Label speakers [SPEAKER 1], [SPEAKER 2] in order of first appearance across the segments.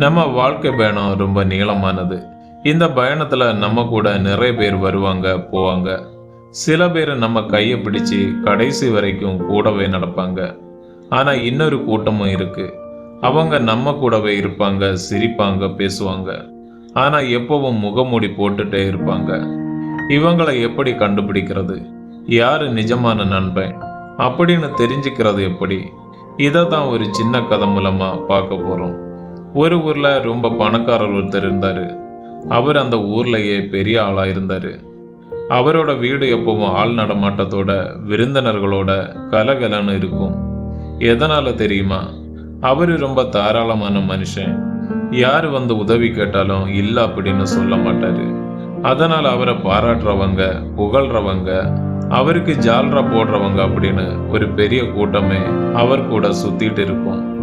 [SPEAKER 1] நம்ம வாழ்க்கை பயணம் ரொம்ப நீளமானது. இந்த பயணத்துல நம்ம கூட நிறைய பேர் வருவாங்க போவாங்க. சில பேர் நம்ம கையை பிடிச்சு கடைசி வரைக்கும் கூடவே நடப்பாங்க. ஆனா இன்னொரு கூட்டமும் இருக்கு. அவங்க நம்ம கூடவே இருப்பாங்க சிரிப்பாங்க பேசுவாங்க. ஆனா எப்பவும் முகமூடி போட்டுட்டே இருப்பாங்க. இவங்களை எப்படி கண்டுபிடிக்கிறது? யாரு நிஜமான நண்பன்? அப்படின்னு தெரிஞ்சுக்கிறது எப்படி? இதை தான் ஒரு சின்ன கதை மூலமா பார்க்க போறோம். ஒரு ஊரில் ரொம்ப பணக்காரர் ஒருத்தர் இருந்தார். அவர் அந்த ஊர்லேயே பெரிய ஆளாக இருந்தார். அவரோட வீடு எப்பவும் ஆள் நடமாட்டத்தோட விருந்தினர்களோட கலகலன்னு இருக்கும். எதனால் தெரியுமா? அவர் ரொம்ப தாராளமான மனுஷன். யார் வந்து உதவி கேட்டாலும் இல்லை அப்படின்னு சொல்ல மாட்டார். அதனால் அவரை பாராட்டுறவங்க புகழ்றவங்க அவருக்கு ஜால்ரா போடுறவங்க அப்படின்னு ஒரு பெரிய கூட்டமே அவர் கூட சுத்திட்டு இருக்கும்.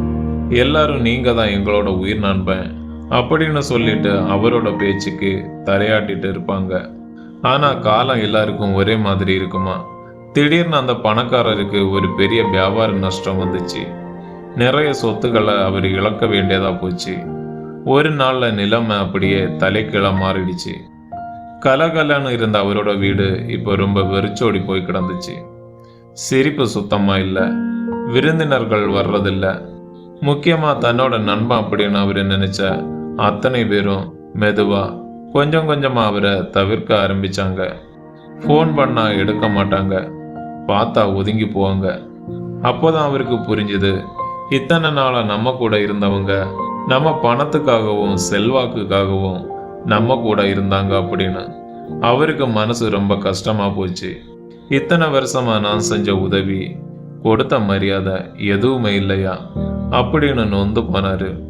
[SPEAKER 1] எல்லாரும் நீங்க தான் எங்களோட உயிர் நண்பன் அப்படின்னு சொல்லிட்டு அவரோட பேச்சுக்கு தலையாட்டிட்டு இருப்பாங்க. ஆனா காலம் எல்லாருக்கும் ஒரே மாதிரி இருக்குமா? திடீர்னு அந்த பணக்காரருக்கு ஒரு பெரிய வியாபார நஷ்டம் வந்துச்சு. நிறைய சொத்துக்களை அவர் இழக்க வேண்டியதா போச்சு. ஒரு நாள்ல நிலைமை அப்படியே தலைக்கீழ மாறிடுச்சு. கலகலன்னு இருந்த அவரோட வீடு இப்போ ரொம்ப வெறிச்சோடி போய் கிடந்துச்சு. சிரிப்பு சுத்தமா இல்லை. விருந்தினர்கள் வர்றதில்ல. முக்கியமாக தன்னோட நண்பன் அப்படின்னு அவர் நினைச்ச அத்தனை பேரும் மெதுவாக கொஞ்சம் கொஞ்சமாக அவரை தவிர்க்க ஆரம்பிச்சாங்க. ஃபோன் பண்ணால் எடுக்க மாட்டாங்க. பார்த்தா ஒதுங்கி போவாங்க. அப்போதான் அவருக்கு புரிஞ்சுது இத்தனை நாளாக நம்ம கூட இருந்தவங்க நம்ம பணத்துக்காகவும் செல்வாக்குக்காகவும் நம்ம கூட இருந்தாங்க அப்படின்னு. அவருக்கு மனசு ரொம்ப கஷ்டமாக போச்சு. இத்தனை வருஷமாக நான் செஞ்ச உதவி கொடுத்த மரியாதை எதுவுமே இல்லையா? அப்படின்னு நொந்து போனாரு.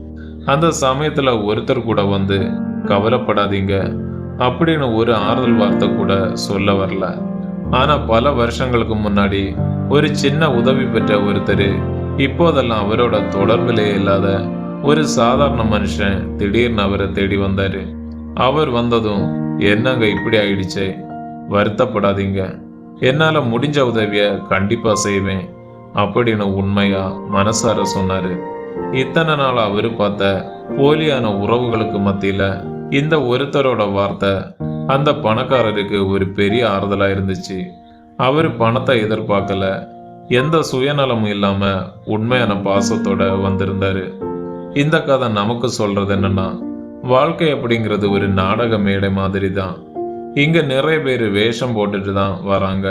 [SPEAKER 1] அந்த சமயத்துல ஒருத்தர் கூட வந்து கவலைப்படாதீங்க அப்படின்னு ஒரு ஆறுதல் வார்த்தை கூட சொல்ல வரல. ஆனா பல வருஷங்களுக்கு முன்னாடி ஒரு சின்ன உதவி பெற்ற ஒருத்தர் இப்போதெல்லாம் அவரோட தொடர்பிலே இல்லாத ஒரு சாதாரண மனுஷன் திடீர்னு அவரை தேடி வந்தாரு. அவர் வந்ததும் என்னங்க இப்படி ஆயிடுச்சே? வருத்தப்படாதீங்க. என்னால முடிஞ்ச உதவிய கண்டிப்பா செய்வேன். அப்படின்னு உண்மையா மனசார சொன்னாரு. இத்தனை நாள் அவரு பார்த்த போலியான உறவுகளுக்கு மத்தியில இந்த ஒருத்தரோட வார்த்தை அந்த பணக்காரருக்கு ஒரு பெரிய ஆறுதலா இருந்துச்சு. அவரு பணத்தை எதிர்பார்க்கல. எந்த சுயநலமும் இல்லாம உண்மையான பாசத்தோட வந்திருந்தாரு. இந்த கதை நமக்கு சொல்றது என்னன்னா வாழ்க்கை அப்படிங்கிறது ஒரு நாடக மேடை மாதிரி தான் இங்க நிறைய பேர் வேஷம் போட்டுட்டு தான் வராங்க.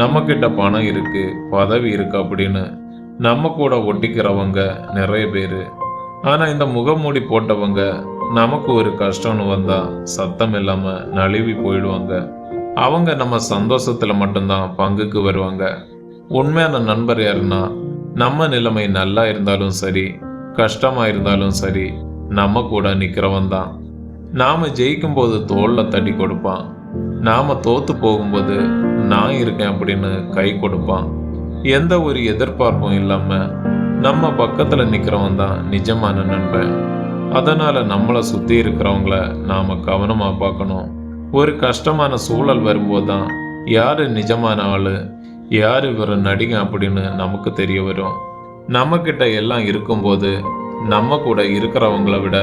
[SPEAKER 1] நம்மக்கிட்ட பணம் இருக்குது பதவி இருக்கு அப்படின்னு நம்ம கூட ஒட்டிக்கிறவங்க நிறைய பேர். ஆனால் இந்த முகமூடி போட்டவங்க நமக்கு ஒரு கஷ்டம்னு வந்தால் சத்தம் இல்லாமல் நழுவி போயிடுவாங்க. அவங்க நம்ம சந்தோஷத்தில் மட்டும்தான் பங்குக்கு வருவாங்க. உண்மையான நண்பர் யாருன்னா நம்ம நிலைமை நல்லா இருந்தாலும் சரி கஷ்டமாக இருந்தாலும் சரி நம்ம கூட நிற்கிறவன் தான். நாம் ஜெயிக்கும் போது தட்டி கொடுப்பான். நாம் தோற்று போகும்போது நான் இருக்கேன் அப்படின்னு கை கொடுப்பான். எந்த ஒரு எதிர்பார்ப்பும் இல்லாமல் நம்ம பக்கத்தில் நிற்கிறவன் தான் நிஜமான நண்பன். அதனால் நம்மளை சுற்றி இருக்கிறவங்கள நாம் கவனமாக பார்க்கணும். ஒரு கஷ்டமான சூழல் வரும்போது தான் யார் நிஜமான ஆள் யார் இவர் நடிகை அப்படின்னு நமக்கு தெரிய வரும். நம்மக்கிட்ட எல்லாம் இருக்கும்போது நம்ம கூட இருக்கிறவங்கள விட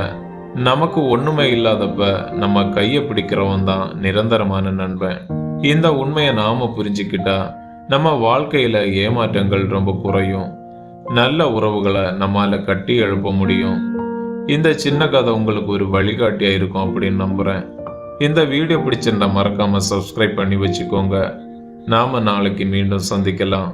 [SPEAKER 1] நமக்கு ஒன்றுமே இல்லாதப்ப நம்ம கையை பிடிக்கிறவன் தான் நிரந்தரமான நண்பன். இந்த உண்மையை நாம புரிஞ்சுக்கிட்டா நம்ம வாழ்க்கையில ஏமாற்றங்கள் ரொம்ப குறையும். நல்ல உறவுகளை நம்மால கட்டி எழுப்ப முடியும். இந்த சின்ன கதை உங்களுக்கு ஒரு வழிகாட்டியா இருக்கும் அப்படின்னு நம்புறேன். இந்த வீடியோ பிடிச்சிருந்தா மறக்காம சப்ஸ்கிரைப் பண்ணி வச்சுக்கோங்க. நாம நாளைக்கு மீண்டும் சந்திக்கலாம்.